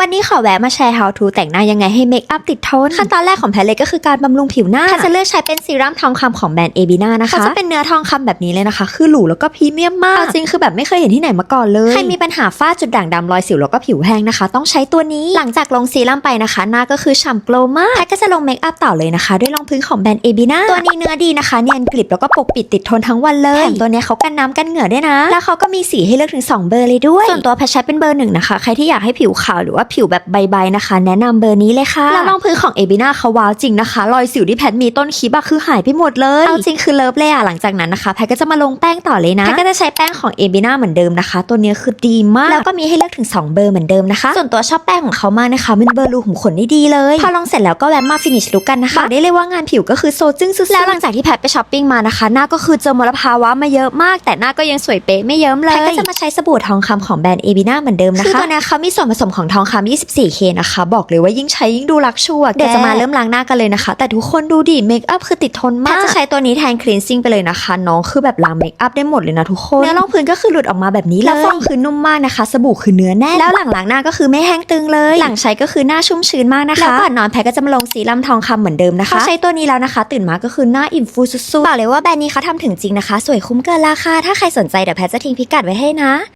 วันนี้ขอแวะมาแชร์ how to แต่งหน้ายังไงให้เมคอัพติดทนขั้นตอนแรกของแพทเลยก็คือการบำรุงผิวหน้าแพทจะเลือกใช้เป็นซีรั่มทองคำของแบรนด์เอบิน่านะคะเขาจะเป็นเนื้อทองคำแบบนี้เลยนะคะ คือหรูแล้วก็พรีเมียมมากเอาจริงคือแบบไม่เคยเห็นที่ไหนมาก่อนเลยใครมีปัญหาฝ้าจุดด่างดำรอยสิวแล้วก็ผิวแห้งนะคะ ต้องใช้ตัวนี้หลังจากลงซีรั่มไปนะคะหน้าก็คือฉ่ำโกลว์มากแพทก็จะลงเมคอัพต่อเลยนะคะด้วยรองพื้นของแบรนด์เอบิน่าตัวนี้เนื้อดีนะคะเนียนกริบแล้วก็ปกปิดติดทนทั้งวันเลยแถมตัวเนี้ยเขากันน้ำกันเหงื่อด้วยนะ แล้วเขาก็มีสีให้เลือกถึงสองเบอร์เลยด้วยส่วนตัวแพทใช้เป็นเบอร์หนึ่งนะคะใครที่อยากให้ผิวขาวหรือว่าผิวแบบใบๆนะคะ แนะนำเบอร์นี้เลยค่ะแล้วรองพื้นของเอบิน่าเขาว้าวจริงนะคะ รอยสิวที่แพทมีต้นคลิปอะคือหายไปหมดเลยเอาจริงคือเลิฟเลยอะหลังจากนั้นนะคะแพทก็จะมาลงแป้งต่อเลยนะแพทก็จะใช้แป้งของเอบิน่าเหมือนเดิมนะคะ ตัวเนี้ยคือดีมากแล้วก็มีให้เลือกถึง 2 เบอร์เหมือนเดิมนะคะส่วนตัวชอบแป้งของเขามากนะคะมันเบอร์รูขุมขนได้ดีเลยพอลงเสร็จแล้วก็แวะมาฟินิชลุกกันนะคะบอกได้เลยว่างานผิวก็คือโซจึ้งสุดๆแล้วหลังจากที่แพทไปช้อปปิ้งมานะคะหน้าก็คือเจอมลภาวะมาเยอะมาก แต่หน้าก็ยังสวยเป๊ะไม่เยิ้มเลยแพทก็จะมาใช้สบู่ทองคำของแบรนด์เอบิน่าเหมือนเดิมนะคะคือตัวเนี้ยเขามีส่วนผสมของทองคำ 24K นะคะ บอกเลยว่ายิ่งใช้ยิ่งดูลักชัวร์เดี๋ยวจะมาเริ่มล้างหน้ากันเลยนะคะ แต่ทุกคนดูดิเมคอัพคือติดทนมากแพทจะใช้ตัวนี้แทนคลีนซิ่งไปเลยนะคะ น้องคือแบบล้างเมคอัพได้หมดเลยนะทุกคนเนื้อรองพื้นก็คือหลุดออกมาแบบนี้เลยแล้วฟองคือนุ่มมากนะคะ สบู่คือเนื้อแน่นแล้วหลังล้างหน้าก็คือไม่แห้งตึงเลย หลังใช้ก็คือหน้าชุ่มชื้นมากนะคะแล้วก่อนนอนแพทก็จะมาลงซีรั่มทองคำเหมือนเดิมนะคะพอใช้ตัวนี้แล้วนะคะ ตื่นมาก็คือหน้าอิ่มฟูสุดๆบอกเลยว่าแบรนด์นี้เขาทำถึงจริงนะคะ สวยคุ้มเกินราคาถ้าใครสนใจเดี๋ยวแพทจะทิ้งพิกัดไว้ให้นะ